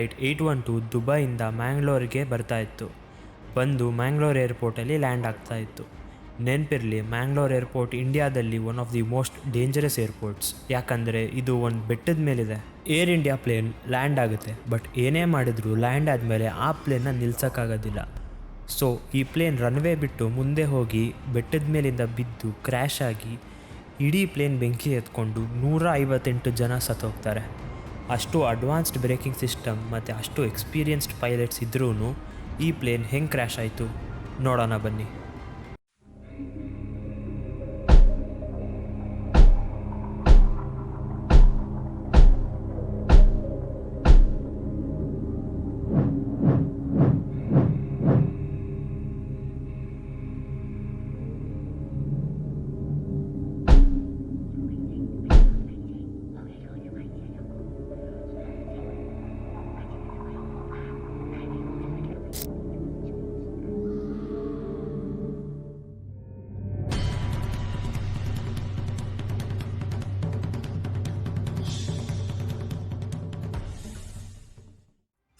Flight eight one two ದುಬೈಯಿಂದ ಮ್ಯಾಂಗ್ಳೂರಿಗೆ ಬರ್ತಾ ಇತ್ತು. ಬಂದು ಮ್ಯಾಂಗ್ಳೂರ್ ಏರ್ಪೋರ್ಟಲ್ಲಿ ಲ್ಯಾಂಡ್ ಆಗ್ತಾ ಇತ್ತು. ನೆನಪಿರಲಿ, ಮ್ಯಾಂಗ್ಳೂರ್ ಏರ್ಪೋರ್ಟ್ ಇಂಡಿಯಾದಲ್ಲಿ one of the most dangerous airports ಯಾಕಂದರೆ ಇದು ಒಂದು ಬೆಟ್ಟದ ಮೇಲಿದೆ. ಏರ್ ಇಂಡಿಯಾ ಪ್ಲೇನ್ ಲ್ಯಾಂಡ್ ಆಗುತ್ತೆ. ಬಟ್ ಏನೇ ಮಾಡಿದರೂ ಲ್ಯಾಂಡ್ ಆದಮೇಲೆ ಆ ಪ್ಲೇನ್ನ ನಿಲ್ಸೋಕ್ಕಾಗೋದಿಲ್ಲ. ಸೊ ಈ ಪ್ಲೇನ್ ರನ್ವೇ ಬಿಟ್ಟು ಮುಂದೆ ಹೋಗಿ ಬೆಟ್ಟದ ಮೇಲಿಂದ ಬಿದ್ದು ಕ್ರ್ಯಾಶ್ ಆಗಿ ಇಡೀ ಪ್ಲೇನ್ ಬೆಂಕಿ ಎತ್ಕೊಂಡು ನೂರ ಐವತ್ತೆಂಟು ಜನ ಸತ್ತೋಗ್ತಾರೆ. ಅಷ್ಟು ಅಡ್ವಾನ್ಸ್ಡ್ ಬ್ರೇಕಿಂಗ್ ಸಿಸ್ಟಮ್ ಮತ್ತು ಅಷ್ಟು ಎಕ್ಸ್ಪೀರಿಯನ್ಸ್ಡ್ ಪೈಲಟ್ಸ್ ಇದ್ರೂ ಈ ಪ್ಲೇನ್ ಹೆಂಗೆ ಕ್ರ್ಯಾಶ್ ಆಯಿತು ನೋಡೋಣ ಬನ್ನಿ.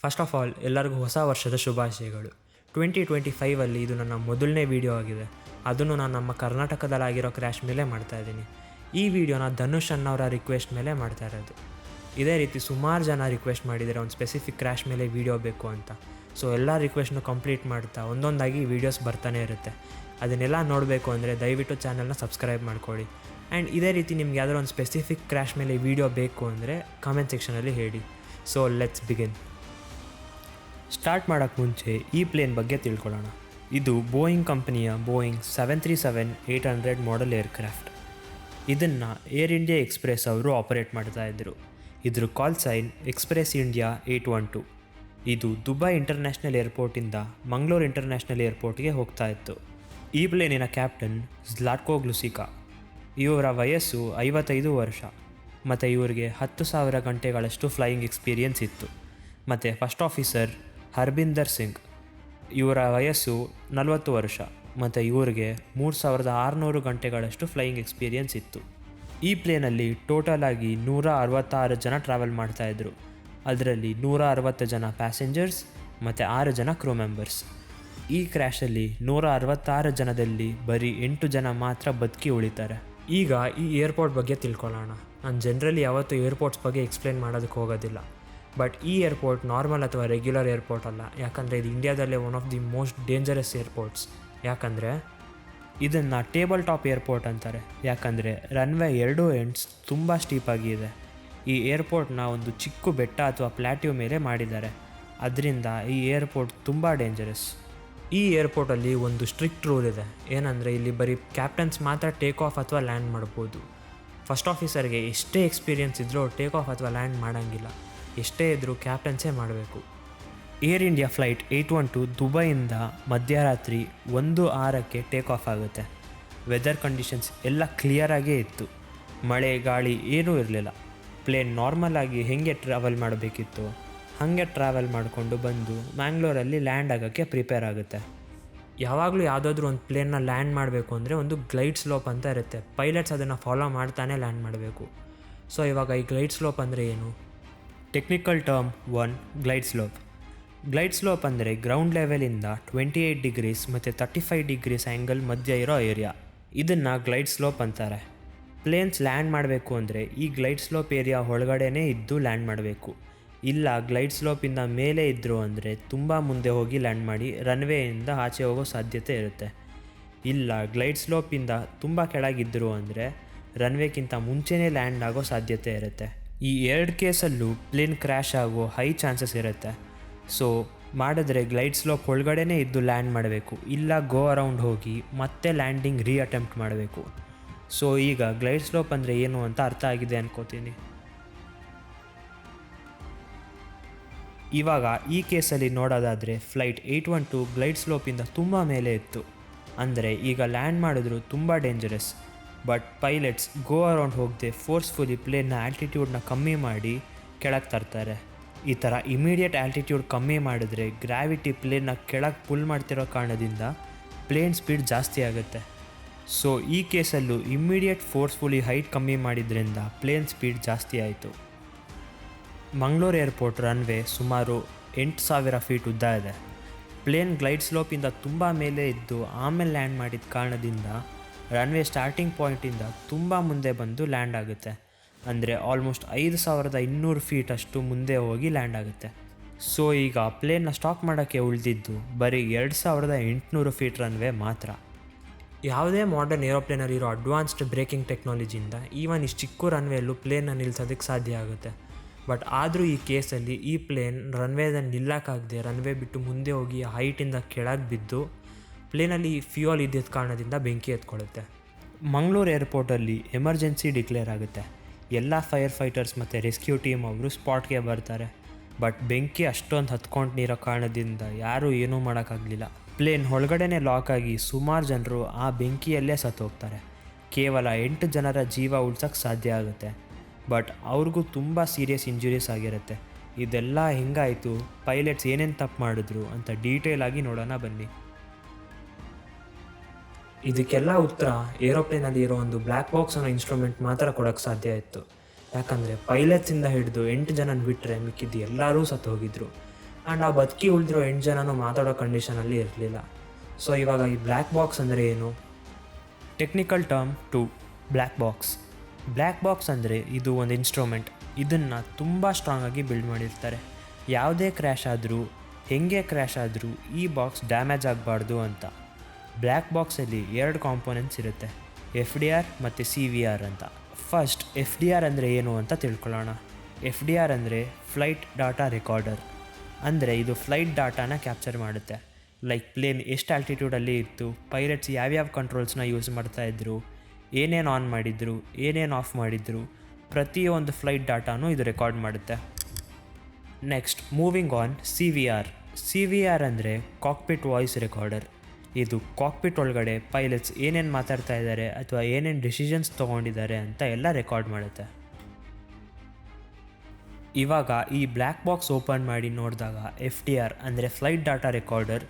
ಫಸ್ಟ್ ಆಫ್ ಆಲ್ ಎಲ್ಲರಿಗೂ ಹೊಸ ವರ್ಷದ ಶುಭಾಶಯಗಳು. ಟ್ವೆಂಟಿ ಟ್ವೆಂಟಿ ಫೈವಲ್ಲಿ ಇದು ನನ್ನ ಮೊದಲನೇ ವೀಡಿಯೋ ಆಗಿದೆ. ಅದನ್ನು ನಾನು ನಮ್ಮ ಕರ್ನಾಟಕದಲ್ಲಾಗಿರೋ ಕ್ರ್ಯಾಶ್ ಮೇಲೆ ಮಾಡ್ತಾ ಇದ್ದೀನಿ. ಈ ವಿಡಿಯೋನ ಧನುಷ್ ಅನ್ನೋರ ರಿಕ್ವೆಸ್ಟ್ ಮೇಲೆ ಮಾಡ್ತಾ ಇರೋದು. ಇದೇ ರೀತಿ ಸುಮಾರು ಜನ ರಿಕ್ವೆಸ್ಟ್ ಮಾಡಿದ್ದಾರೆ ಒಂದು ಸ್ಪೆಸಿಫಿಕ್ ಕ್ರ್ಯಾಶ್ ಮೇಲೆ ವೀಡಿಯೋ ಬೇಕು ಅಂತ. ಸೊ ಎಲ್ಲ ರಿಕ್ವೆಸ್ಟ್ನು ಕಂಪ್ಲೀಟ್ ಮಾಡ್ತಾ ಒಂದೊಂದಾಗಿ ವೀಡಿಯೋಸ್ ಬರ್ತಾನೆ ಇರುತ್ತೆ. ಅದನ್ನೆಲ್ಲ ನೋಡಬೇಕು ಅಂದರೆ ದಯವಿಟ್ಟು ಚಾನಲ್ನ ಸಬ್ಸ್ಕ್ರೈಬ್ ಮಾಡ್ಕೊಳ್ಳಿ. ಆ್ಯಂಡ್ ಇದೇ ರೀತಿ ನಿಮ್ಗೆ ಯಾವ್ದಾದ್ರು ಒಂದು ಸ್ಪೆಸಿಫಿಕ್ ಕ್ರ್ಯಾಶ್ ಮೇಲೆ ವೀಡಿಯೋ ಬೇಕು ಅಂದರೆ ಕಾಮೆಂಟ್ ಸೆಕ್ಷನಲ್ಲಿ ಹೇಳಿ. ಸೊ ಲೆಟ್ಸ್ ಬಿಗಿನ್ ಸ್ಟಾರ್ಟ್ ಮಾಡೋಕ್ಕೆ ಮುಂಚೆ ಈ ಪ್ಲೇನ್ ಬಗ್ಗೆ ತಿಳ್ಕೊಳ್ಳೋಣ. ಇದು ಬೋಯಿಂಗ್ ಕಂಪನಿಯ Boeing seven three seven eight hundred model aircraft ಇದನ್ನು ಏರ್ ಇಂಡಿಯಾ ಎಕ್ಸ್ಪ್ರೆಸ್ ಅವರು ಆಪರೇಟ್ ಮಾಡ್ತಾ ಇದ್ದರು ಇದ್ರ call sign express India eight one two ಇದು ದುಬೈ ಇಂಟರ್ನ್ಯಾಷನಲ್ ಏರ್ಪೋರ್ಟಿಂದ ಮಂಗಳೂರು ಇಂಟರ್ನ್ಯಾಷನಲ್ ಏರ್ಪೋರ್ಟ್ಗೆ ಹೋಗ್ತಾ ಇತ್ತು. ಈ ಪ್ಲೇನಿನ ಕ್ಯಾಪ್ಟನ್ ಜ್ಲಾಟ್ಕೋ ಗ್ಲುಸಿಕಾ ಇವರ ವಯಸ್ಸು ಐವತ್ತೈದು ವರ್ಷ. ಮತ್ತು ಇವರಿಗೆ ಹತ್ತು ಸಾವಿರ ಗಂಟೆಗಳಷ್ಟು ಫ್ಲೈಯಿಂಗ್ ಎಕ್ಸ್ಪೀರಿಯನ್ಸ್ ಇತ್ತು. ಮತ್ತು ಫಸ್ಟ್ ಆಫೀಸರ್ ಹರ್ಬಿಂದರ್ ಸಿಂಗ್. ಇವರ ವಯಸ್ಸು ನಲವತ್ತು ವರ್ಷ ಮತ್ತು ಇವರಿಗೆ ಮೂರು ಸಾವಿರದ ಆರುನೂರು ಗಂಟೆಗಳಷ್ಟು ಫ್ಲೈಯಿಂಗ್ ಎಕ್ಸ್ಪೀರಿಯನ್ಸ್ ಇತ್ತು. ಈ ಪ್ಲೇನಲ್ಲಿ ಟೋಟಲ್ ಆಗಿ ನೂರ ಅರವತ್ತಾರು ಜನ ಟ್ರಾವೆಲ್ ಮಾಡ್ತಾಯಿದ್ರು ಅದರಲ್ಲಿ ನೂರ ಅರವತ್ತು ಜನ ಪ್ಯಾಸೆಂಜರ್ಸ್ ಮತ್ತು ಆರು ಜನ ಕ್ರೂ ಮೆಂಬರ್ಸ್ ಈ ಕ್ರ್ಯಾಶಲ್ಲಿ ನೂರ ಅರವತ್ತಾರು ಜನದಲ್ಲಿ ಬರೀ ಎಂಟು ಜನ ಮಾತ್ರ ಬದುಕಿ ಉಳಿತಾರೆ. ಈಗ ಈ ಏರ್ಪೋರ್ಟ್ ಬಗ್ಗೆ ತಿಳ್ಕೊಳ್ಳೋಣ. ನಾನು ಜನರಲಿ ಯಾವತ್ತೂ ಏರ್ಪೋರ್ಟ್ಸ್ ಬಗ್ಗೆ ಎಕ್ಸ್ಪ್ಲೇನ್ ಮಾಡೋದಕ್ಕೆ ಹೋಗೋದಿಲ್ಲ. ಬಟ್ ಈ ಏರ್ಪೋರ್ಟ್ ನಾರ್ಮಲ್ ಅಥವಾ ರೆಗ್ಯುಲರ್ ಏರ್ಪೋರ್ಟ್ ಅಲ್ಲ. ಯಾಕಂದರೆ ಇದು ಇಂಡಿಯಾದಲ್ಲೇ one of the most dangerous airports ಯಾಕಂದರೆ ಇದನ್ನು ಟೇಬಲ್ ಟಾಪ್ ಏರ್ಪೋರ್ಟ್ ಅಂತಾರೆ. ಯಾಕಂದರೆ ರನ್ವೇ ಎರಡೂ ಎಂಡ್ಸ್ ತುಂಬ ಸ್ಟೀಪಾಗಿ ಇದೆ. ಈ ಏರ್ಪೋರ್ಟ್ನ ಒಂದು ಚಿಕ್ಕ ಬೆಟ್ಟ ಅಥವಾ ಪ್ಲ್ಯಾಟ್ಯೂ ಮೇಲೆ ಮಾಡಿದ್ದಾರೆ. ಅದರಿಂದ ಈ ಏರ್ಪೋರ್ಟ್ ತುಂಬ ಡೇಂಜರಸ್ ಈ ಏರ್ಪೋರ್ಟಲ್ಲಿ ಒಂದು ಸ್ಟ್ರಿಕ್ಟ್ ರೂಲ್ ಇದೆ. ಏನಂದರೆ ಇಲ್ಲಿ ಬರೀ ಕ್ಯಾಪ್ಟನ್ಸ್ ಮಾತ್ರ ಟೇಕ್ ಆಫ್ ಅಥವಾ ಲ್ಯಾಂಡ್ ಮಾಡ್ಬೋದು. ಫಸ್ಟ್ ಆಫೀಸರ್ಗೆ ಎಷ್ಟೇ ಎಕ್ಸ್ಪೀರಿಯನ್ಸ್ ಇದ್ದರೂ ಟೇಕ್ ಆಫ್ ಅಥವಾ ಲ್ಯಾಂಡ್ ಮಾಡೋಂಗಿಲ್ಲ. ಎಷ್ಟೇ ಇದ್ದರೂ ಕ್ಯಾಪ್ಟನ್ಸೇ ಮಾಡಬೇಕು. Air India flight eight one two ದುಬೈಯಿಂದ ಮಧ್ಯರಾತ್ರಿ ಒಂದು ಆರಕ್ಕೆ ಟೇಕ್ ಆಫ್ ಆಗುತ್ತೆ. ವೆದರ್ ಕಂಡೀಷನ್ಸ್ ಎಲ್ಲ ಕ್ಲಿಯರಾಗೇ ಇತ್ತು. ಮಳೆ, ಗಾಳಿ ಏನೂ ಇರಲಿಲ್ಲ. ಪ್ಲೇನ್ ನಾರ್ಮಲ್ ಆಗಿ ಹೇಗೆ ಟ್ರಾವೆಲ್ ಮಾಡಬೇಕಿತ್ತು? ಹಾಗೆ ಟ್ರಾವೆಲ್ ಮಾಡಿಕೊಂಡು ಬಂದು ಮ್ಯಾಂಗ್ಳೂರಲ್ಲಿ ಲ್ಯಾಂಡ್ ಆಗೋಕ್ಕೆ ಪ್ರಿಪೇರ್ ಆಗುತ್ತೆ. ಯಾವಾಗಲೂ ಯಾವುದಾದ್ರೂ ಒಂದು ಪ್ಲೇನ್ನ ಲ್ಯಾಂಡ್ ಮಾಡಬೇಕು ಅಂದರೆ ಒಂದು ಗ್ಲೈಡ್ ಸ್ಲೋಪ್ ಅಂತ ಇರುತ್ತೆ. ಪೈಲಟ್ಸ್ ಅದನ್ನು ಫಾಲೋ ಮಾಡ್ತಾನೆ ಲ್ಯಾಂಡ್ ಮಾಡಬೇಕು. ಸೊ, ಇವಾಗ ಈ ಗ್ಲೈಡ್ ಸ್ಲೋಪ್ ಅಂದರೆ ಏನು? Technical term one glide slope glide slope ಅಂದರೆ ಗ್ರೌಂಡ್ ಲೆವೆಲಿಂದ ಟ್ವೆಂಟಿ ಏಯ್ಟ್ ಡಿಗ್ರೀಸ್ ಮತ್ತು ತರ್ಟಿ ಫೈವ್ ಡಿಗ್ರೀಸ್ ಆ್ಯಂಗಲ್ ಮಧ್ಯ ಇರೋ ಏರಿಯಾ ಇದನ್ನು ಗ್ಲೈಡ್ ಸ್ಲೋಪ್ ಅಂತಾರೆ. ಪ್ಲೇನ್ಸ್ ಲ್ಯಾಂಡ್ ಮಾಡಬೇಕು ಅಂದರೆ ಈ ಗ್ಲೈಡ್ ಸ್ಲೋಪ್ ಏರಿಯಾ ಒಳಗಡೆನೇ ಇದ್ದು ಲ್ಯಾಂಡ್ ಮಾಡಬೇಕು. ಇಲ್ಲ ಗ್ಲೈಡ್ ಸ್ಲೋಪಿಂದ ಮೇಲೆ ಇದ್ದರು ಅಂದರೆ ತುಂಬ ಮುಂದೆ ಹೋಗಿ ಲ್ಯಾಂಡ್ ಮಾಡಿ ರನ್ವೇಯಿಂದ ಆಚೆ ಹೋಗೋ ಸಾಧ್ಯತೆ ಇರುತ್ತೆ. ಇಲ್ಲ ಗ್ಲೈಡ್ ಸ್ಲೋಪಿಂದ ತುಂಬ ಕೆಳಗಿದ್ದರು ಅಂದರೆ ರನ್ವೇಕ್ಕಿಂತ ಮುಂಚೆನೇ ಲ್ಯಾಂಡ್ ಆಗೋ ಸಾಧ್ಯತೆ ಇರುತ್ತೆ. ಈ ಎರಡು ಕೇಸಲ್ಲೂ ಪ್ಲೇನ್ ಕ್ರ್ಯಾಶ್ ಆಗೋ ಹೈ ಚಾನ್ಸಸ್ ಇರುತ್ತೆ. ಸೊ, ಮಾಡಿದ್ರೆ ಗ್ಲೈಡ್ ಸ್ಲೋಪ್ ಒಳಗಡೆನೇ ಇದ್ದು ಲ್ಯಾಂಡ್ ಮಾಡಬೇಕು. ಇಲ್ಲ ಗೋ ಅರೌಂಡ್ ಹೋಗಿ ಮತ್ತೆ ಲ್ಯಾಂಡಿಂಗ್ ರೀ ಅಟೆಂಪ್ಟ್ ಮಾಡಬೇಕು. ಸೊ, ಈಗ ಗ್ಲೈಡ್ ಸ್ಲೋಪ್ ಅಂದರೆ ಏನು ಅಂತ ಅರ್ಥ ಆಗಿದೆ ಅನ್ಕೋತೀನಿ. ಇವಾಗ ಈ ಕೇಸಲ್ಲಿ ನೋಡೋದಾದರೆ flight eight one two glide ಸ್ಲೋಪಿಂದ ತುಂಬ ಮೇಲೆ ಇತ್ತು. ಅಂದರೆ ಈಗ ಲ್ಯಾಂಡ್ ಮಾಡಿದ್ರು ತುಂಬ dangerous. But pilots go around ಹೋಗದೆ ಫೋರ್ಸ್ಫುಲಿ ಪ್ಲೇನ್ನ ಆಲ್ಟಿಟ್ಯೂಡ್ನ ಕಮ್ಮಿ ಮಾಡಿ ಕೆಳಗೆ ತರ್ತಾರೆ. ಈ ಥರ ಇಮಿಡಿಯೇಟ್ ಆಲ್ಟಿಟ್ಯೂಡ್ ಕಮ್ಮಿ ಮಾಡಿದ್ರೆ ಗ್ರಾವಿಟಿ ಪ್ಲೇನ್ನ ಕೆಳಗೆ ಪುಲ್ ಮಾಡ್ತಿರೋ ಕಾರಣದಿಂದ ಪ್ಲೇನ್ ಸ್ಪೀಡ್ ಜಾಸ್ತಿ ಆಗುತ್ತೆ. ಸೊ ಈ ಕೇಸಲ್ಲೂ ಇಮ್ಮಿಡಿಯೇಟ್ ಫೋರ್ಸ್ಫುಲಿ ಹೈಟ್ ಕಮ್ಮಿ ಮಾಡಿದ್ರಿಂದ ಪ್ಲೇನ್ ಸ್ಪೀಡ್ ಜಾಸ್ತಿ ಆಯಿತು. ಮಂಗಳೂರು ಏರ್ಪೋರ್ಟ್ ರನ್ವೇ ಸುಮಾರು ಎಂಟು ಸಾವಿರ ಫೀಟ್ ಉದ್ದ ಇದೆ. ಪ್ಲೇನ್ ಗ್ಲೈಡ್ ಸ್ಲೋಪಿಂದ ತುಂಬ ಮೇಲೆ ಇದ್ದು ಆಮೇಲೆ ಲ್ಯಾಂಡ್ ಮಾಡಿದ ಕಾರಣದಿಂದ ರನ್ವೇ ಸ್ಟಾರ್ಟಿಂಗ್ ಪಾಯಿಂಟಿಂದ ತುಂಬ ಮುಂದೆ ಬಂದು ಲ್ಯಾಂಡ್ ಆಗುತ್ತೆ. ಅಂದರೆ ಆಲ್ಮೋಸ್ಟ್ ಐದು ಸಾವಿರದ ಇನ್ನೂರು ಫೀಟ್ ಅಷ್ಟು ಮುಂದೆ ಹೋಗಿ ಲ್ಯಾಂಡ್ ಆಗುತ್ತೆ. ಸೊ ಈಗ ಪ್ಲೇನ್ನ ಸ್ಟಾಪ್ ಮಾಡೋಕ್ಕೆ ಉಳಿದಿದ್ದು ಬರೀ ಎರಡು ಸಾವಿರದ ಎಂಟುನೂರು ಫೀಟ್ ರನ್ವೇ ಮಾತ್ರ. ಯಾವುದೇ ಮಾಡರ್ನ್ ಏರೋಪ್ಲೇನಲ್ಲಿ ಇರೋ ಅಡ್ವಾನ್ಸ್ಡ್ ಬ್ರೇಕಿಂಗ್ ಟೆಕ್ನಾಲಜಿಯಿಂದ ಈವನ್ ಇಷ್ಟು ಚಿಕ್ಕ ರನ್ವೇಲ್ಲೂ ಪ್ಲೇನ್ನ ನಿಲ್ಲಿಸೋದಕ್ಕೆ ಸಾಧ್ಯ ಆಗುತ್ತೆ. ಬಟ್ ಆದರೂ ಈ ಕೇಸಲ್ಲಿ ಈ ಪ್ಲೇನ್ ರನ್ವೇದಲ್ಲಿ ನಿಲ್ಲಕ್ಕಾಗದೆ ರನ್ವೇ ಬಿಟ್ಟು ಮುಂದೆ ಹೋಗಿ ಹೈಟಿಂದ ಕೆಳಗೆ ಬಿದ್ದು ಪ್ಲೇನಲ್ಲಿ ಫ್ಯೂಯಲ್ ಇದ್ದಿದ್ದ ಕಾರಣದಿಂದ ಬೆಂಕಿ ಎತ್ಕೊಳ್ಳುತ್ತೆ. ಮಂಗಳೂರು ಏರ್ಪೋರ್ಟಲ್ಲಿ ಎಮರ್ಜೆನ್ಸಿ ಡಿಕ್ಲೇರ್ ಆಗುತ್ತೆ. ಎಲ್ಲ ಫೈರ್ ಫೈಟರ್ಸ್ ಮತ್ತು ರೆಸ್ಕ್ಯೂ ಟೀಮ್ ಅವರು ಸ್ಪಾಟ್ಗೆ ಬರ್ತಾರೆ. ಬಟ್ ಬೆಂಕಿ ಅಷ್ಟೊಂದು ಹತ್ಕೊಂಡು ನೀರೋ ಕಾರಣದಿಂದ ಯಾರೂ ಏನೂ ಮಾಡೋಕ್ಕಾಗಲಿಲ್ಲ. ಪ್ಲೇನ್ ಒಳಗಡೆನೆ ಲಾಕ್ ಆಗಿ ಸುಮಾರು ಜನರು ಆ ಬೆಂಕಿಯಲ್ಲೇ ಸತ್ತೋಗ್ತಾರೆ ಕೇವಲ ಎಂಟು ಜನರ ಜೀವ ಉಳ್ಸೋಕ್ಕೆ ಸಾಧ್ಯ ಆಗುತ್ತೆ. ಬಟ್ ಅವ್ರಿಗೂ ತುಂಬ ಸೀರಿಯಸ್ ಇಂಜುರೀಸ್ ಆಗಿರುತ್ತೆ. ಇದೆಲ್ಲ ಹೆಂಗಾಯಿತು? ಪೈಲಟ್ಸ್ ಏನೇನು ತಪ್ಪು ಮಾಡಿದ್ರು ಅಂತ ಡೀಟೇಲ್ ಆಗಿ ನೋಡೋಣ ಬನ್ನಿ. ಇದಕ್ಕೆಲ್ಲ ಉತ್ತರ ಏರೋಪ್ಲೇನಲ್ಲಿ ಇರೋ ಒಂದು ಬ್ಲ್ಯಾಕ್ ಬಾಕ್ಸ್ ಅನ್ನೋ ಇನ್ಸ್ಟ್ರೂಮೆಂಟ್ ಮಾತ್ರ ಕೊಡೋಕ್ಕೆ ಸಾಧ್ಯ ಇತ್ತು. ಯಾಕಂದರೆ ಪೈಲಟ್ಸಿಂದ ಹಿಡಿದು ಎಂಟು ಜನನ ಬಿಟ್ಟರೆ ಮಿಕ್ಕಿದ್ದು ಎಲ್ಲರೂ ಸತ್ತು ಹೋಗಿದ್ರು. ಆ್ಯಂಡ್ ಆ ಬದುಕಿ ಉಳಿದಿರೋ ಎಂಟು ಜನನೂ ಮಾತಾಡೋ ಕಂಡೀಷನಲ್ಲಿ ಇರಲಿಲ್ಲ. ಸೊ ಇವಾಗ ಈ ಬ್ಲ್ಯಾಕ್ ಬಾಕ್ಸ್ ಅಂದರೆ ಏನು? Technical term two black box black box ಅಂದರೆ ಇದು ಒಂದು ಇನ್ಸ್ಟ್ರೂಮೆಂಟ್ ಇದನ್ನು ತುಂಬ ಸ್ಟ್ರಾಂಗಾಗಿ ಬಿಲ್ಡ್ ಮಾಡಿರ್ತಾರೆ. ಯಾವುದೇ ಕ್ರ್ಯಾಶ್ ಆದರೂ, ಹೆಂಗೆ ಕ್ರ್ಯಾಶ್ ಆದರೂ ಈ ಬಾಕ್ಸ್ ಡ್ಯಾಮೇಜ್ ಆಗಬಾರ್ದು ಅಂತ. ಬ್ಲ್ಯಾಕ್ ಬಾಕ್ಸಲ್ಲಿ ಎರಡು ಕಾಂಪೋನೆಂಟ್ಸ್ ಇರುತ್ತೆ, ಎಫ್ ಡಿ ಆರ್ ಮತ್ತು ಸಿ ವಿ ಆರ್ ಅಂತ. ಫಸ್ಟ್, ಎಫ್ ಡಿ ಆರ್ ಅಂದರೆ ಏನು ಅಂತ ತಿಳ್ಕೊಳ್ಳೋಣ. ಎಫ್ ಡಿ ಆರ್ ಅಂದರೆ ಫ್ಲೈಟ್ ಡಾಟಾ ರೆಕಾರ್ಡರ್. ಅಂದರೆ ಇದು ಫ್ಲೈಟ್ ಡಾಟಾನ ಕ್ಯಾಪ್ಚರ್ ಮಾಡುತ್ತೆ. ಲೈಕ್ ಪ್ಲೇನ್ ಎಷ್ಟು ಆಲ್ಟಿಟ್ಯೂಡಲ್ಲಿ ಇತ್ತು ಪೈಲಟ್ಸ್ ಯಾವ್ಯಾವ ಕಂಟ್ರೋಲ್ಸ್ನ ಯೂಸ್ ಮಾಡ್ತಾಯಿದ್ರು ಏನೇನು ಆನ್ ಮಾಡಿದ್ರು, ಏನೇನು ಆಫ್ ಮಾಡಿದ್ರು, ಪ್ರತಿಯೊಂದು ಫ್ಲೈಟ್ ಡಾಟಾನು ಇದು ರೆಕಾರ್ಡ್ ಮಾಡುತ್ತೆ. Next, moving on C V R. C V R ಅಂದರೆ ಕಾಕ್ಪಿಟ್ ವಾಯ್ಸ್ ರೆಕಾರ್ಡರ್. ಇದು ಕಾಕ್ಪಿಟ್ ಒಳಗಡೆ ಪೈಲಟ್ಸ್ ಏನೇನು ಮಾತಾಡ್ತಾ ಇದ್ದಾರೆ ಅಥವಾ ಏನೇನು ಡಿಸಿಷನ್ಸ್ ತೊಗೊಂಡಿದ್ದಾರೆ ಅಂತ ಎಲ್ಲ ರೆಕಾರ್ಡ್ ಮಾಡುತ್ತೆ. ಇವಾಗ ಈ ಬ್ಲ್ಯಾಕ್ ಬಾಕ್ಸ್ ಓಪನ್ ಮಾಡಿ ನೋಡಿದಾಗ ಎಫ್ ಟಿ ಆರ್ ಅಂದರೆ ಫ್ಲೈಟ್ ಡಾಟಾ ರೆಕಾರ್ಡರ್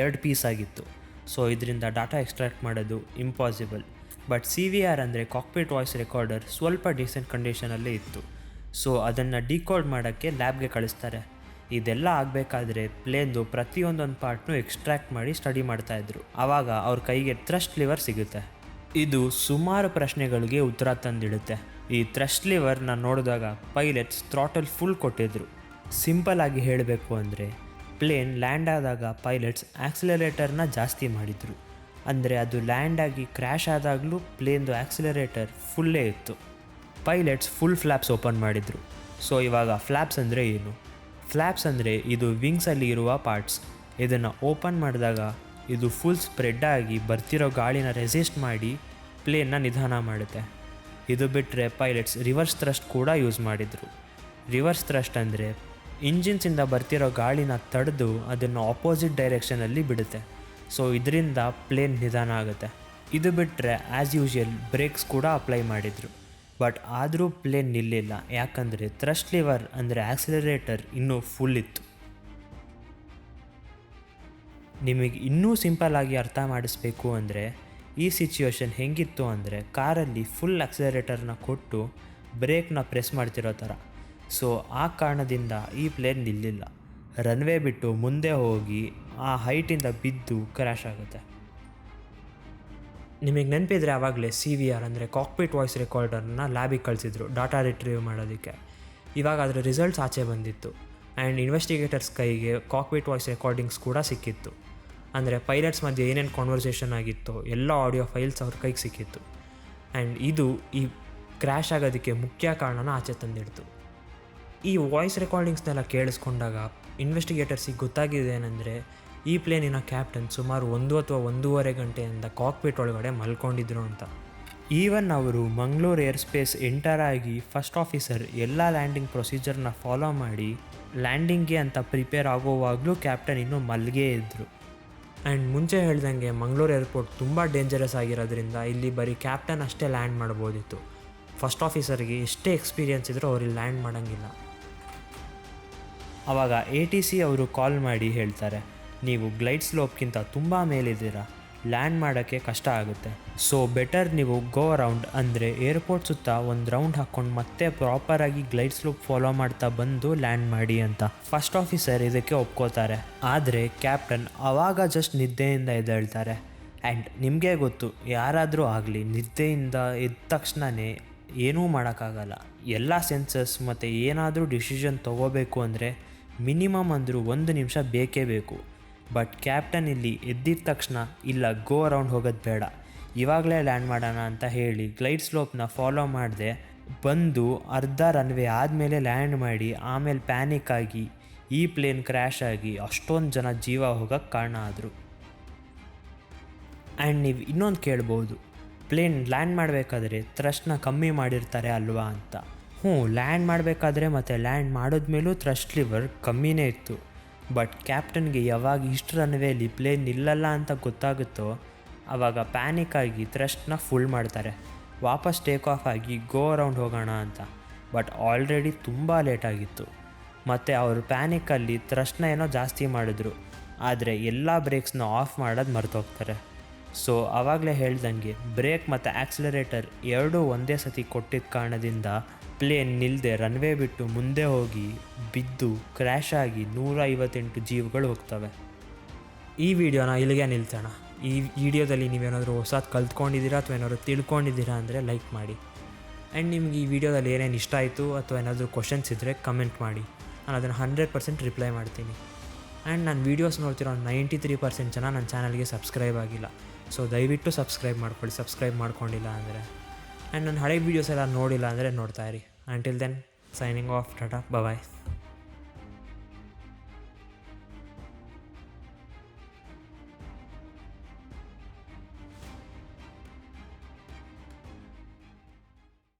ಎರಡು ಪೀಸ್ ಆಗಿತ್ತು. ಸೊ ಇದರಿಂದ ಡಾಟಾ ಎಕ್ಸ್ಟ್ರಾಕ್ಟ್ ಮಾಡೋದು impossible but C V R ಅಂದರೆ ಕಾಕ್ಪಿಟ್ ವಾಯ್ಸ್ ರೆಕಾರ್ಡರ್ ಸ್ವಲ್ಪ ಡೀಸೆಂಟ್ ಕಂಡೀಷನಲ್ಲೇ ಇತ್ತು. ಸೊ ಅದನ್ನು ಡಿಕೋಡ್ ಮಾಡೋಕ್ಕೆ ಲ್ಯಾಬ್ಗೆ ಕಳಿಸ್ತಾರೆ. ಇದೆಲ್ಲ ಆಗಬೇಕಾದ್ರೆ ಪ್ಲೇನ್ದು ಪ್ರತಿಯೊಂದೊಂದು ಪಾರ್ಟ್ನು ಎಕ್ಸ್ಟ್ರಾಕ್ಟ್ ಮಾಡಿ ಸ್ಟಡಿ ಮಾಡ್ತಾಯಿದ್ರು ಆವಾಗ ಅವ್ರ ಕೈಗೆ ಥ್ರಸ್ಟ್ ಲಿವರ್ ಸಿಗುತ್ತೆ. ಇದು ಸುಮಾರು ಪ್ರಶ್ನೆಗಳಿಗೆ ಉತ್ತರ ತಂದಿಡುತ್ತೆ. ಈ ಥ್ರಸ್ಟ್ ಲಿವರ್ನ ನೋಡಿದಾಗ ಪೈಲಟ್ಸ್ ಥ್ರಾಟಲ್ ಫುಲ್ ಕೊಟ್ಟಿದ್ರು. ಸಿಂಪಲ್ ಆಗಿ ಹೇಳಬೇಕು ಅಂದರೆ, ಪ್ಲೇನ್ ಲ್ಯಾಂಡ್ ಆದಾಗ ಪೈಲಟ್ಸ್ ಆಕ್ಸಿಲರೇಟರ್ನ ಜಾಸ್ತಿ ಮಾಡಿದರು. ಅಂದರೆ ಅದು ಲ್ಯಾಂಡ್ ಆಗಿ ಕ್ರ್ಯಾಶ್ ಆದಾಗಲೂ ಪ್ಲೇನ್ದು ಆಕ್ಸಿಲರೇಟರ್ ಫುಲ್ಲೇ ಇತ್ತು. ಪೈಲಟ್ಸ್ ಫುಲ್ ಫ್ಲ್ಯಾಪ್ಸ್ ಓಪನ್ ಮಾಡಿದರು. ಸೊ ಇವಾಗ ಫ್ಲ್ಯಾಪ್ಸ್ ಅಂದರೆ ಏನು? ಫ್ಲ್ಯಾಪ್ಸ್ ಅಂದರೆ ಇದು ವಿಂಗ್ಸಲ್ಲಿ ಇರುವ ಪಾರ್ಟ್ಸ್ ಇದನ್ನು ಓಪನ್ ಮಾಡಿದಾಗ ಇದು ಫುಲ್ ಸ್ಪ್ರೆಡ್ ಆಗಿ ಬರ್ತಿರೋ ಗಾಳಿನ ರೆಸಿಸ್ಟ್ ಮಾಡಿ ಪ್ಲೇನ್ನ ನಿಧಾನ ಮಾಡುತ್ತೆ. ಇದು ಬಿಟ್ಟರೆ ಪೈಲಟ್ಸ್ ರಿವರ್ಸ್ ಥ್ರಸ್ಟ್ ಕೂಡ ಯೂಸ್ ಮಾಡಿದರು. ರಿವರ್ಸ್ ಥ್ರಸ್ಟ್ ಅಂದರೆ ಇಂಜಿನ್ಸಿಂದ ಬರ್ತಿರೋ ಗಾಳಿನ ತಡೆದು ಅದನ್ನು ಆಪೋಸಿಟ್ ಡೈರೆಕ್ಷನಲ್ಲಿ ಬಿಡುತ್ತೆ. ಸೊ ಇದರಿಂದ ಪ್ಲೇನ್ ನಿಧಾನ ಆಗುತ್ತೆ. ಇದು ಬಿಟ್ಟರೆ ಆ್ಯಸ್ ಯೂಶುವಲ್ ಬ್ರೇಕ್ಸ್ ಕೂಡ ಅಪ್ಲೈ ಮಾಡಿದರು. ಬಟ್ ಆದರೂ ಪ್ಲೇನ್ ನಿಲ್ಲಿಲ್ಲ. ಯಾಕಂದರೆ ಥ್ರಸ್ಟ್ ಲಿವರ್ ಅಂದರೆ ಆಕ್ಸಿಲರೇಟರ್ ಇನ್ನೂ ಫುಲ್ ಇತ್ತು. ನಿಮಗೆ ಇನ್ನೂ ಸಿಂಪಲ್ ಆಗಿ ಅರ್ಥ ಮಾಡಿಸ್ಬೇಕು ಅಂದರೆ ಈ ಸಿಚುವೇಶನ್ ಹೆಂಗಿತ್ತು ಅಂದರೆ ಕಾರಲ್ಲಿ ಫುಲ್ ಆಕ್ಸಿಲರೇಟರ್ನ ಕೊಟ್ಟು ಬ್ರೇಕ್ನ ಪ್ರೆಸ್ ಮಾಡ್ತಿರೋ ಥರ. ಸೊ ಆ ಕಾರಣದಿಂದ ಈ ಪ್ಲೇನ್ ನಿಲ್ಲಿಲ್ಲ. ರನ್ವೇ ಬಿಟ್ಟು ಮುಂದೆ ಹೋಗಿ ಆ ಹೈಟಿಂದ ಬಿದ್ದು ಕ್ರ್ಯಾಶ್ ಆಗುತ್ತೆ. ನಿಮಗೆ ನೆನಪಿದ್ರೆ ಆವಾಗಲೇ ಸಿ ವಿ ಆರ್ ಅಂದರೆ ಕಾಕ್ಪಿಟ್ ವಾಯ್ಸ್ ರೆಕಾರ್ಡರ್ನ ಲ್ಯಾಬಿಗೆ ಕಳಿಸಿದ್ರು ಡಾಟಾ ರಿಟ್ರೀವ್ ಮಾಡೋದಕ್ಕೆ. ಇವಾಗ ಅದರ ರಿಸಲ್ಟ್ಸ್ ಆಚೆ ಬಂದಿತ್ತು. ಆ್ಯಂಡ್ ಇನ್ವೆಸ್ಟಿಗೇಟರ್ಸ್ ಕೈಗೆ ಕಾಕ್ಪಿಟ್ ವಾಯ್ಸ್ ರೆಕಾರ್ಡಿಂಗ್ಸ್ ಕೂಡ ಸಿಕ್ಕಿತ್ತು. ಅಂದರೆ ಪೈಲಟ್ಸ್ ಮಧ್ಯೆ ಏನೇನು ಕಾನ್ವರ್ಸೇಷನ್ ಆಗಿತ್ತೋ, ಎಲ್ಲ ಆಡಿಯೋ ಫೈಲ್ಸ್ ಅವ್ರ ಕೈಗೆ ಸಿಕ್ಕಿತ್ತು. ಆ್ಯಂಡ್ ಇದು ಈ ಕ್ರ್ಯಾಶ್ ಆಗೋದಕ್ಕೆ ಮುಖ್ಯ ಕಾರಣನ ಆಚೆ ತಂದಿಡ್ತು. ಈ ವಾಯ್ಸ್ ರೆಕಾರ್ಡಿಂಗ್ಸ್ನೆಲ್ಲ ಕೇಳಿಸ್ಕೊಂಡಾಗ ಇನ್ವೆಸ್ಟಿಗೇಟರ್ಸಿಗೆ ಗೊತ್ತಾಗಿದೆ ಏನಂದರೆ ಈ ಪ್ಲೇನಿನ ಕ್ಯಾಪ್ಟನ್ ಸುಮಾರು ಒಂದು ಅಥವಾ ಒಂದೂವರೆ ಗಂಟೆಯಿಂದ ಕಾಕ್ಪಿಟ್ ಒಳಗಡೆ ಮಲ್ಕೊಂಡಿದ್ರು ಅಂತ. ಈವನ್ ಅವರು ಮಂಗಳೂರು ಏರ್ ಸ್ಪೇಸ್ ಎಂಟರ್ ಆಗಿ ಫಸ್ಟ್ ಆಫೀಸರ್ ಎಲ್ಲ ಲ್ಯಾಂಡಿಂಗ್ ಪ್ರೊಸೀಜರ್ನ ಫಾಲೋ ಮಾಡಿ ಲ್ಯಾಂಡಿಂಗ್ಗೆ ಅಂತ ಪ್ರಿಪೇರ್ ಆಗೋವಾಗಲೂ ಕ್ಯಾಪ್ಟನ್ ಇನ್ನೂ ಮಲ್ಗೇ ಇದ್ದರು ಆ್ಯಂಡ್ ಮುಂಚೆ ಹೇಳ್ದಂಗೆ ಮಂಗಳೂರು ಏರ್ಪೋರ್ಟ್ ತುಂಬ ಡೇಂಜರಸ್ ಆಗಿರೋದ್ರಿಂದ ಇಲ್ಲಿ ಬರೀ ಕ್ಯಾಪ್ಟನ್ ಅಷ್ಟೇ ಲ್ಯಾಂಡ್ ಮಾಡ್ಬೋದಿತ್ತು. ಫಸ್ಟ್ ಆಫೀಸರ್ಗೆ ಎಷ್ಟೇ ಎಕ್ಸ್ಪೀರಿಯನ್ಸ್ ಇದ್ದರೂ ಅವ್ರಿಗೆ ಲ್ಯಾಂಡ್ ಮಾಡೋಂಗಿಲ್ಲ. ಆವಾಗ ಎ ಟಿ ಸಿ ಅವರು ಕಾಲ್ ಮಾಡಿ ಹೇಳ್ತಾರೆ ನೀವು ಗ್ಲೈಡ್ ಸ್ಲೋಪ್ಗಿಂತ ತುಂಬ ಮೇಲಿದ್ದೀರಾ. ಲ್ಯಾಂಡ್ ಮಾಡೋಕ್ಕೆ ಕಷ್ಟ ಆಗುತ್ತೆ. ಸೊ, ಬೆಟರ್ ನೀವು ಗೋ ಅರೌಂಡ್ ಅಂದರೆ ಏರ್ಪೋರ್ಟ್ ಸುತ್ತ ಒಂದು ರೌಂಡ್ ಹಾಕ್ಕೊಂಡು ಮತ್ತೆ ಪ್ರಾಪರಾಗಿ ಗ್ಲೈಡ್ ಸ್ಲೋಪ್ ಫಾಲೋ ಮಾಡ್ತಾ ಬಂದು ಲ್ಯಾಂಡ್ ಮಾಡಿ ಅಂತ. ಫಸ್ಟ್ ಆಫೀಸರ್ ಇದಕ್ಕೆ ಒಪ್ಕೋತಾರೆ. ಆದರೆ ಕ್ಯಾಪ್ಟನ್ ಆವಾಗ ಜಸ್ಟ್ ನಿದ್ದೆಯಿಂದ ಎದ್ದೇಳ್ತಾರೆ. ಆ್ಯಂಡ್ ನಿಮಗೆ ಗೊತ್ತು, ಯಾರಾದರೂ ಆಗಲಿ ನಿದ್ದೆಯಿಂದ ಎದ್ದ ತಕ್ಷಣವೇ ಏನೂ ಮಾಡೋಕ್ಕಾಗಲ್ಲ. ಎಲ್ಲ ಸೆನ್ಸಸ್ ಮತ್ತು ಏನಾದರೂ ಡಿಸಿಷನ್ ತೊಗೋಬೇಕು ಅಂದರೆ ಮಿನಿಮಮ್ ಅಂದರೂ ಒಂದು ನಿಮಿಷ ಬೇಕೇ ಬೇಕು. ಬಟ್ ಕ್ಯಾಪ್ಟನ್ ಇಲ್ಲಿ ಎದ್ದಿದ ತಕ್ಷಣ, ಇಲ್ಲ ಗೋ ಅರೌಂಡ್ ಹೋಗೋದು ಬೇಡ. ಇವಾಗಲೇ ಲ್ಯಾಂಡ್ ಮಾಡೋಣ ಅಂತ ಹೇಳಿ ಗ್ಲೈಡ್ ಸ್ಲೋಪ್ನ ಫಾಲೋ ಮಾಡಿದೆ, ಬಂದು ಅರ್ಧ ರನ್ವೇ ಆದಮೇಲೆ ಲ್ಯಾಂಡ್ ಮಾಡಿ, ಆಮೇಲೆ ಪ್ಯಾನಿಕ್ ಆಗಿ, ಈ ಪ್ಲೇನ್ ಕ್ರ್ಯಾಶ್ ಆಗಿ ಅಷ್ಟೊಂದು ಜನ ಜೀವ ಹೋಗೋಕ್ಕೆ ಕಾರಣ ಆದರು. ಆ್ಯಂಡ್ ನೀವು ಇನ್ನೊಂದು ಕೇಳ್ಬೋದು ಪ್ಲೇನ್ ಲ್ಯಾಂಡ್ ಮಾಡಬೇಕಾದ್ರೆ ಥ್ರಸ್ಟ್ನ ಕಮ್ಮಿ ಮಾಡಿರ್ತಾರೆ ಅಲ್ವಾ ಅಂತ. ಹ್ಞೂ ಲ್ಯಾಂಡ್ ಮಾಡಬೇಕಾದ್ರೆ ಮತ್ತು ಲ್ಯಾಂಡ್ ಮಾಡಿದ್ಮೇಲೂ ಥ್ರಸ್ಟ್ ಲಿವರ್ ಕಮ್ಮಿನೇ ಇತ್ತು. ಬಟ್ ಕ್ಯಾಪ್ಟನ್ಗೆ ಯಾವಾಗ ಇಷ್ಟು ರನ್ವೇಲಿ ಪ್ಲೇನ್ ನಿಲ್ಲಲ್ಲ ಅಂತ ಗೊತ್ತಾಗುತ್ತೋ ಆವಾಗ ಪ್ಯಾನಿಕ್ ಆಗಿ ಥ್ರಸ್ಟ್ನ ಫುಲ್ ಮಾಡ್ತಾರೆ. ವಾಪಸ್ ಟೇಕ್ ಆಫ್ ಆಗಿ ಗೋ ಅರೌಂಡ್ ಹೋಗೋಣ ಅಂತ. ಬಟ್ ಆಲ್ರೆಡಿ ತುಂಬ ಲೇಟ್ ಆಗಿತ್ತು. ಮತ್ತು ಅವರು ಪ್ಯಾನಿಕಲ್ಲಿ ಥ್ರಸ್ಟ್ನ ಏನೋ ಜಾಸ್ತಿ ಮಾಡಿದ್ರು. ಆದರೆ ಎಲ್ಲ ಬ್ರೇಕ್ಸ್ನ ಆಫ್ ಮಾಡೋದು ಮರ್ತೋಗ್ತಾರೆ. ಸೊ ಆವಾಗಲೇ ಹೇಳ್ದಂಗೆ ಬ್ರೇಕ್ ಮತ್ತು ಆಕ್ಸಿಲರೇಟರ್ ಎರಡೂ ಒಂದೇ ಸತಿ ಕೊಟ್ಟಿದ್ದ ಕಾರಣದಿಂದ ಪ್ಲೇನ್ ನಿಲ್ಲದೆ ರನ್ವೇ ಬಿಟ್ಟು ಮುಂದೆ ಹೋಗಿ ಬಿದ್ದು ಕ್ರ್ಯಾಶ್ ಆಗಿ ನೂರ ಐವತ್ತೆಂಟು ಜೀವಗಳು ಹೋಗ್ತವೆ. ಈ ವಿಡಿಯೋನ ಇಲ್ಲಿಗೆ ನಿಲ್ತಣ ಈ ವಿಡಿಯೋದಲ್ಲಿ ನೀವೇನಾದರೂ ಹೊಸದು ಕಲ್ತ್ಕೊಂಡಿದ್ದೀರಾ ಅಥವಾ ಏನಾದರೂ ತಿಳ್ಕೊಂಡಿದ್ದೀರಾ ಅಂದರೆ ಲೈಕ್ ಮಾಡಿ. ಆ್ಯಂಡ್ ನಿಮ್ಗೆ ಈ ವಿಡಿಯೋದಲ್ಲಿ ಏನೇನು ಇಷ್ಟ ಆಯಿತು ಅಥವಾ ಏನಾದರೂ ಕ್ವಶನ್ಸ್ ಇದ್ದರೆ ಕಮೆಂಟ್ ಮಾಡಿ. ನಾನು ಅದನ್ನು ಹಂಡ್ರೆಡ್ ಪರ್ಸೆಂಟ್ ರಿಪ್ಲೈ ಮಾಡ್ತೀನಿ. ಆ್ಯಂಡ್ ನಾನು ವೀಡಿಯೋಸ್ ನೋಡ್ತಿರೋ ನೈಂಟಿ ತ್ರೀ ಪರ್ಸೆಂಟ್ ಜನ ನನ್ನ ಚಾನಲ್ಗೆ ಸಬ್ಸ್ಕ್ರೈಬ್ ಆಗಿಲ್ಲ. ಸೊ ದಯವಿಟ್ಟು ಸಬ್ಸ್ಕ್ರೈಬ್ ಮಾಡ್ಕೊಳ್ಳಿ ಸಬ್ಸ್ಕ್ರೈಬ್ ಮಾಡ್ಕೊಂಡಿಲ್ಲ ಅಂದರೆ. ಆ್ಯಂಡ್ ನನ್ನ ಹಳೆ ವೀಡಿಯೋಸ್ ಎಲ್ಲ ನೋಡಿಲ್ಲ ಅಂದರೆ ನೋಡ್ತಾ Until then, signing off. Tata. Bye bye.